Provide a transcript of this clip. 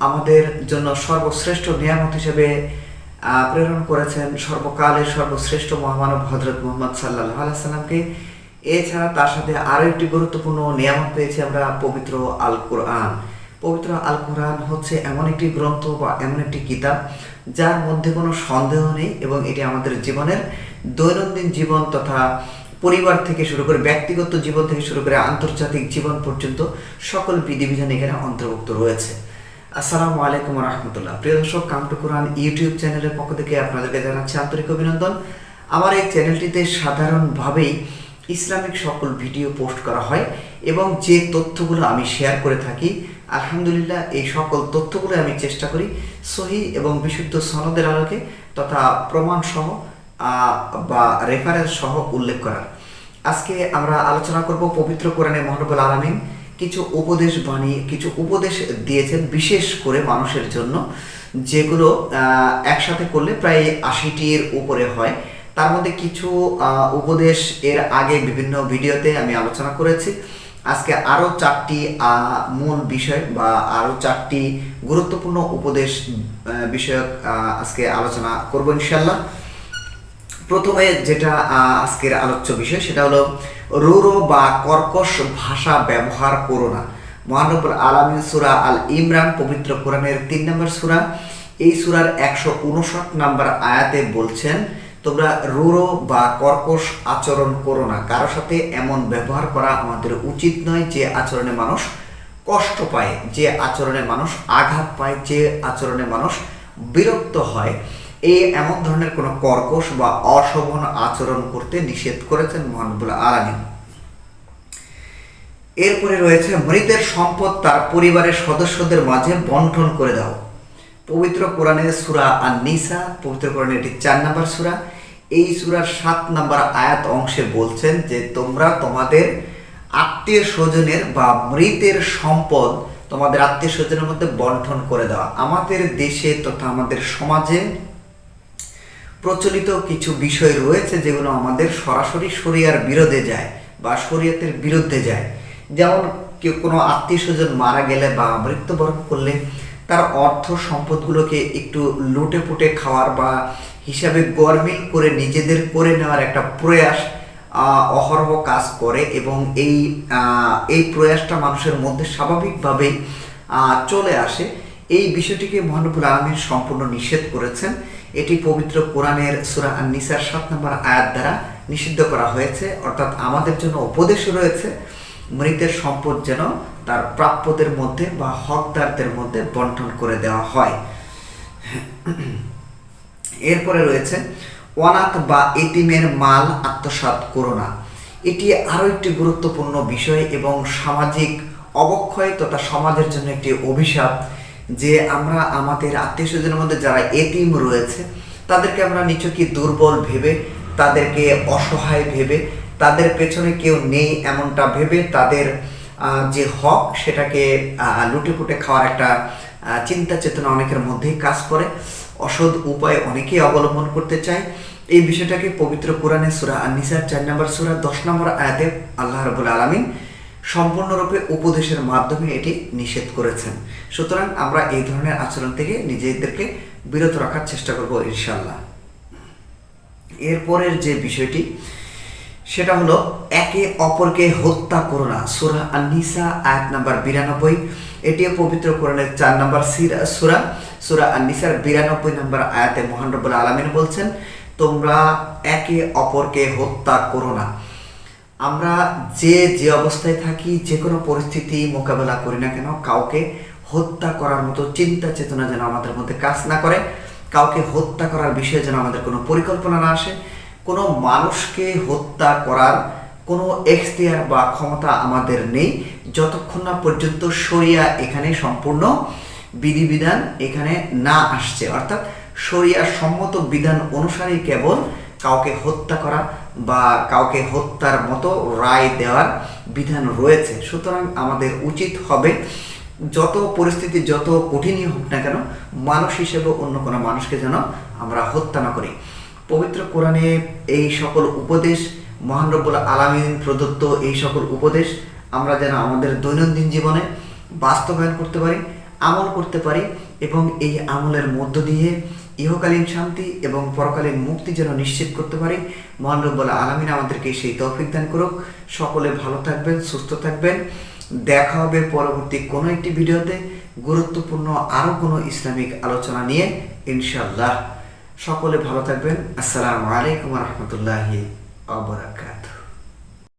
আমাদের জন্য সর্বশ্রেষ্ঠ নিয়ামত হিসেবে প্রেরণ করেছেন সর্বকালের সর্বশ্রেষ্ঠ মহামানব হজরত মোহাম্মদ সাল্লাহ আলাইসাল্লামকে এছাড়া তার সাথে আরও একটি গুরুত্বপূর্ণ নিয়ামত পেয়েছি আমরা, পবিত্র আল কোরআন পবিত্র আল কোরআন হচ্ছে এমন একটি গ্রন্থ বা এমন একটি কিতাব যার মধ্যে কোনো সন্দেহ নেই এবং এটি আমাদের জীবনের দৈনন্দিন জীবন তথা পরিবার থেকে শুরু করে ব্যক্তিগত জীবন থেকে শুরু করে আন্তর্জাতিক জীবন পর্যন্ত সকল বিধিবিধান এখানে অন্তর্ভুক্ত রয়েছে। আসসালামু আলাইকুম রহমতুল্লাহ প্রিয় দর্শক, কাম টু কোরআন ইউটিউব চ্যানেলের পক্ষ থেকে আপনাদেরকে জানাচ্ছি আন্তরিক অভিনন্দন। আমার এই চ্যানেলটিতে সাধারণভাবেই ইসলামিক সকল ভিডিও পোস্ট করা হয় এবং যে তথ্যগুলো আমি শেয়ার করে থাকি, আলহামদুলিল্লাহ এই সকল তথ্যগুলো আমি চেষ্টা করি সহি এবং বিশুদ্ধ সনদের আলোকে তথা প্রমাণ সহ বা রেফারেন্স সহ উল্লেখ করার। আজকে আমরা আলোচনা করব পবিত্র কোরআনে মহানবুল আলমিন। কিছু উপদেশ বাণী কিছু উপদেশ দিয়েছেন বিশেষ করে মানুষের জন্য। যেগুলো একসাথে করলে প্রায় আশিটির উপরে হয়। তার মধ্যে কিছু উপদেশ এর আগে বিভিন্ন ভিডিওতে আমি আলোচনা করেছি। আজকে আরও চারটি মূল বিষয় বা আরও চারটি গুরুত্বপূর্ণ উপদেশ বিষয়ক আজকে আলোচনা করব ইনশাল্লাহ প্রথমে যেটা আজকের আলোচ্য বিষয় সেটা হলো রুরো বা কর্কশ ভাষা ব্যবহার করো না। মহানবুল আলমিন সুরা আল ইমরান পবিত্র কোরআনের তিন নম্বর সুরা, এই সুরার একশো উনষাট নম্বর আয়াতে বলছেন, তোমরা রুরো বা কর্কশ আচরণ করো না। কারোর সাথে এমন ব্যবহার করা আমাদের উচিত নয় যে আচরণে মানুষ কষ্ট পায়, যে আচরণে মানুষ আঘাত পায়, যে আচরণে মানুষ বিরক্ত হয়। এই এমন ধরনের কোনো কর্কশ বা অশোভন আচরণ করতে নিষেধ করেছেন মহানবুল আলামিন। এরপরে রয়েছে, মৃতের সম্পদ তার পরিবারের সদস্যদের মাঝে বন্টন করে দাও। পবিত্র কোরআনের সুরা আর নিসা পবিত্র কোরআনের এটি চার নম্বর সুরা। এই সুরার সাত নাম্বার আয়াত অংশে বলছেন যে, তোমরা তোমাদের আত্মীয় স্বজনের বা মৃতের সম্পদ তোমাদের আত্মীয় স্বজনের মধ্যে বন্টন করে দেওয়া আমাদের দেশে তথা আমাদের সমাজে প্রচলিত কিছু বিষয় রয়েছে যেগুলো আমাদের সরাসরি শরিয়ার বিরোধে যায় বা শরীয়তের বিরুদ্ধে যায়। যেমন কেউ কোনো আত্মীয় স্বজন মারা গেলে বা মৃত্যুবরণ করলে তার অর্থ সম্পদগুলোকে একটু লুটে পুটে খাওয়ার বা হিসাবে গরমিল করে নিজেদের করে নেওয়ার একটা প্রয়াস অহরহ কাজ করে এবং এই এই প্রয়াসটা মানুষের মধ্যে স্বাভাবিকভাবেই চলে আসে। এই বিষয়টিকে মহানবুল আলমীর সম্পূর্ণ নিষেধ করেছেন। এটি পবিত্র কোরআনের সুরা নিসার সাত নম্বর আয়াত দ্বারা নিষিদ্ধ করা হয়েছে। অর্থাৎ আমাদের জন্য উপদেশ রয়েছে, মৃতের সম্পদ যেন তার প্রাপ্যদের মধ্যে বা হকদারদের মধ্যে বন্টন করে দেওয়া হয়। এরপরে রয়েছে অনাথ বা এতিমের মাল আত্মসাৎ করো না। এটি আরও একটি গুরুত্বপূর্ণ বিষয় এবং সামাজিক অবক্ষয় তথা সমাজের জন্য একটি অভিশাপ। যে আমরা আমাদের আত্মীয় স্বজনের মধ্যে যারা এতিম রয়েছে, তাদেরকে আমরা নিচকি দুর্বল ভেবে, তাদেরকে অসহায় ভেবে, তাদের পেছনে কেউ নেই এমনটা ভেবে তাদের যে হক সেটাকে লুটে পুটে খাওয়ার একটা চিন্তা চেতনা অনেকের মধ্যেই কাজ করে। অসৎ উপায় অনেকেই অবলম্বন করতে চায়। এই বিষয়টাকে পবিত্র কোরআনে সুরা আর নিসার চার নম্বর সুরা দশ নম্বর আয়াতে আল্লাহ রবুল আলমিন সম্পূর্ণরূপে উপদেশের মাধ্যমে এটি নিষেধ করেছেন। সুতরাং আমরা এই ধরনের আচরণ থেকে নিজেদেরকে বিরত রাখার চেষ্টা করব ইনশাল্লাহ এরপরের যে বিষয়টি, সেটা হলো একে অপরকে হত্যা করো না সুরা আনিসা আয়াত নাম্বার বিরানব্বই। এটিও পবিত্র কোরআনের চার নাম্বার সিরা, সুরা সুরা আনিসার বিরানব্বই নাম্বার আয়াতে মহান রব্বুল আলমিন বলছেন, তোমরা একে অপরকে হত্যা করো না। আমরা যে যে অবস্থায় থাকি, যে কোনো পরিস্থিতি মোকাবেলা করি না কেন, কাউকে হত্যা করার মতো চিন্তা চেতনা যেন আমাদের মধ্যে কাজ না করে, কাউকে হত্যা করার বিষয়ে যেন আমাদের কোনো পরিকল্পনা না আসে, কোনো মানুষকে হত্যা করার কোনো এখতিয়ার বা ক্ষমতা আমাদের নেই, যতক্ষণ না পর্যন্ত শরিয়া এখানে সম্পূর্ণ বিধিবিধান এখানে না আসছে। অর্থাৎ শরিয়া সম্মত বিধান অনুসারে কেবল কাউকে হত্যা করা বা কাউকে হত্যার মতো রায় দেওয়ার বিধান রয়েছে। সুতরাং আমাদের উচিত হবে যত পরিস্থিতি যত কঠিনই হোক না কেন, মানুষ হিসেবে অন্য কোনো মানুষকে যেন আমরা হত্যা না করি। পবিত্র কোরআনে এই সকল উপদেশ, মহান রব্বুল আলামিন প্রদত্ত এই সকল উপদেশ আমরা যেন আমাদের দৈনন্দিন জীবনে বাস্তবায়ন করতে পারি, আমল করতে পারি এবং এই আমলের মধ্য দিয়ে ইহকালীন শান্তি এবং পরকালীন মুক্তি যেন নিশ্চিত করতে পারি। মহান আলমিন আমাদেরকে সেই তৌফিক দান করুক। সকলে ভালো থাকবেন, সুস্থ থাকবেন। দেখা হবে পরবর্তী কোনো একটি ভিডিওতে। গুরুত্বপূর্ণ আরও কোনো ইসলামিক আলোচনা নিয়ে ইনশাল্লাহ সকলে ভালো থাকবেন। আসসালামু আলাইকুম রহমতুল্লাহি আবরাকাত